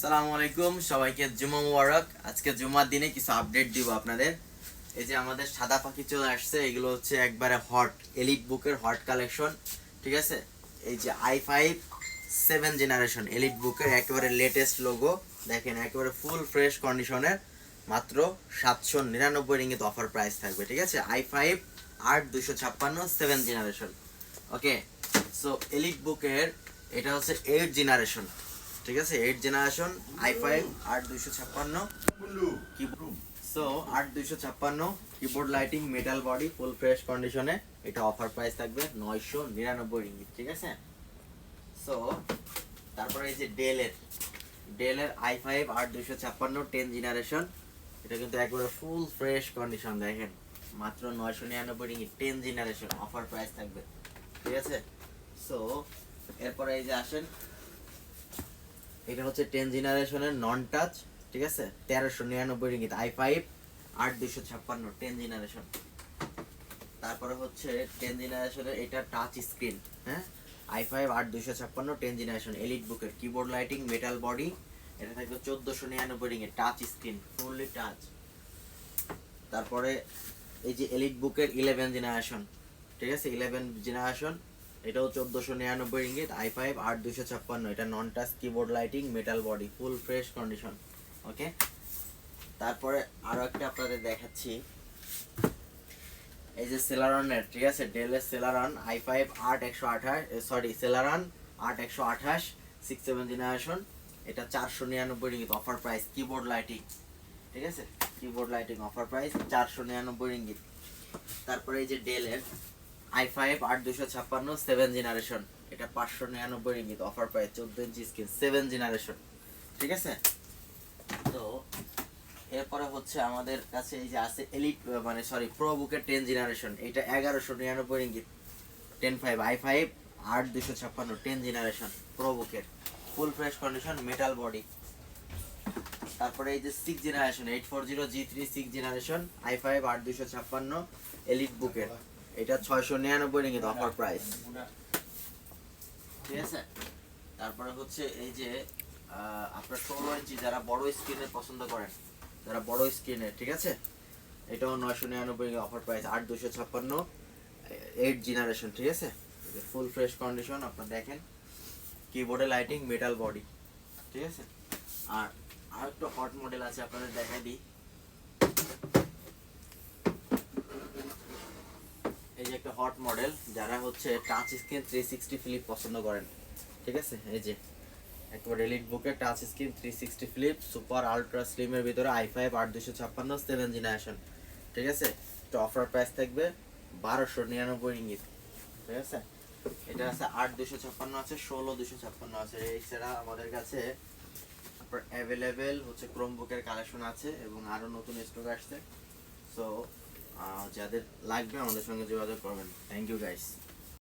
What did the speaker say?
সালামু আলাইকুম, সবাইকে জুমা মুবারক। আজকে জুমার দিনে কিছু আপডেট দিব আপনাদের। এই যে আমাদের সাদা পাখি চলে আসছে, এগুলো হচ্ছে একবারে হট এলিট বুকের হট কালেকশন ঠিক আছে? এই যে I five seven generation elite বুকের একেবারে লেটেস্ট লোগো দেখেন, একেবারে ফুল ফ্রেশ কন্ডিশনের মাত্র সাতশো নিরানব্বই রিঙ্গিত অফার প্রাইস থাকবে, ঠিক আছে? আই ফাইভ আট দুশো ছাপ্পান্ন seven generation okay so elite বুকের এটা হচ্ছে এইট জেনারেশন ঠিক আছে? এইট জেনারেশন আই ফাইভ আট দুইশো ছাপ্পান্ন সো আট দুইশো ছাপ্পান্ন keyboard lighting metal body full fresh কন্ডিশনে এটা অফার প্রাইস থাকবে নয়শো নিরানব্বই রিঙ্গিত ঠিক আছে? সো তারপরে এই যে ডেলের ডেলের আই ফাইভ আট দুইশো ছাপ্পান্ন টেন জেনারেশন এটা কিন্তু একবারে ফুল ফ্রেশ কন্ডিশন দেখেন। মাত্র নয়শো নিরানব্বই ringgit ten generation offer price থাকবে, ঠিক আছে? সো এরপরে এই যে আসেন এটা হচ্ছে টেন জেনারেশনের নন টাচ ঠিক আছে? তেরোশো নিরানব্বই রিঙ্গিত আই ফাইভ আট দুশো ছাপ্পান্ন টেন জেনারেশন তারপরে হচ্ছে টেন জেনারেশনের এটা টাচ স্ক্রিন হ্যাঁ? আই ফাইভ আট দুশো ছাপ্পান্ন টেন জেনারেশন এলিট বুকের কিবোর্ড লাইটিং মেটাল বডি এটা থাকবে চোদ্দোশো নিরানব্বই ringgit touch screen fully touch তারপরে এই যে এলিট বুকের ইলেভেন জেনারেশন ঠিক আছে? ইলেভেন জেনারেশন এটাও চোদ্দোশো নিরানব্বই ইঙ্গিত আই ফাইভ আট দুশো ছাপ্পান্ন। এটা non touch keyboard lighting metal body full fresh condition okay তারপরে আরও একটা আপনাদের দেখাচ্ছি। এই যে সেলারনের ঠিক আছে? ডেলের সেলারন আই ফাইভ আট একশো আঠাশ সরি সেলারন আট একশো আঠাশ সিক্স সেভেন জেনারেশন এটা চারশো নিরানব্বই ringgit offer price keyboard lighting ঠিক আছে? কিবোর্ড লাইটিং অফার প্রাইস চারশো নিরানব্বই রিঙ্গিত তারপরে এই যে ডেলের আই ফাইভ আট দুশো ছাপ্পান্ন সেভেন জেনারেশন এটা পাঁচশো নিরানব্বই রিঙ্গিত অফার প্রাইস চোদ্দ ইঞ্চি স্ক্রিন সেভেন জেনারেশন ঠিক আছে? তো এরপরে হচ্ছে আমাদের কাছে এই যে আছে এলিট মানে সরি প্রো বুকের টেন জেনারেশন এটা এগারোশো নিরানব্বই ringgit ten five I five আট দুশো ছাপ্পান্ন টেন জেনারেশন প্রো বুকের full fresh condition metal body তারপরে এই যে six generation eight four zero G three six generation I five আট দুশো ছাপ্পান্ন এলিট বুকের এটা ছয়শো নিরানব্বই রিঙ্গিত অফার প্রাইস। ঠিক আছে? তারপরে হচ্ছে এই যে আপনার ষোলো ইঞ্চি যারা বড় স্ক্রিনে পছন্দ করেন, যারা বড় স্ক্রিনে ঠিক আছে? এটাও নয়শো নিরানব্বই অফার প্রাইস, আট দুশো ছাপ্পান্ন এইট জেনারেশন ঠিক আছে? ফুল ফ্রেশ কন্ডিশন আপনার দেখেন কিবোর্ডে লাইটিং মেটাল বডি ঠিক আছে? আর আর একটা হট মডেল আছে, আপনাদের দেখাই দিই। এই যে একটা হট মডেল যারা হচ্ছে touch screen three sixty flip পছন্দ করেন, ঠিক আছে? এই যে, একবার এলিট বুকের touch screen three sixty flip super ultra স্লিমের ভিতরে আই ফাইভ আট দুশো ছাপ্পান্ন সেভেন জেনারেশন ঠিক আছে? এটা অফার প্রাইস থাকবে বারোশো নিরানব্বই ইঙ্গিত ঠিক আছে? এটা আছে আট দুশো ছাপ্পান্ন আছে, ষোলো দুশো ছাপ্পান্ন আছে। এছাড়া আমাদের কাছে অ্যাভেলেবেল হচ্ছে ক্রোম বুকের কালেকশন আছে এবং আরও নতুন স্টক আসছে। সো যাদের লাগবে আমাদের সঙ্গে যোগাযোগ করবেন। Thank you guys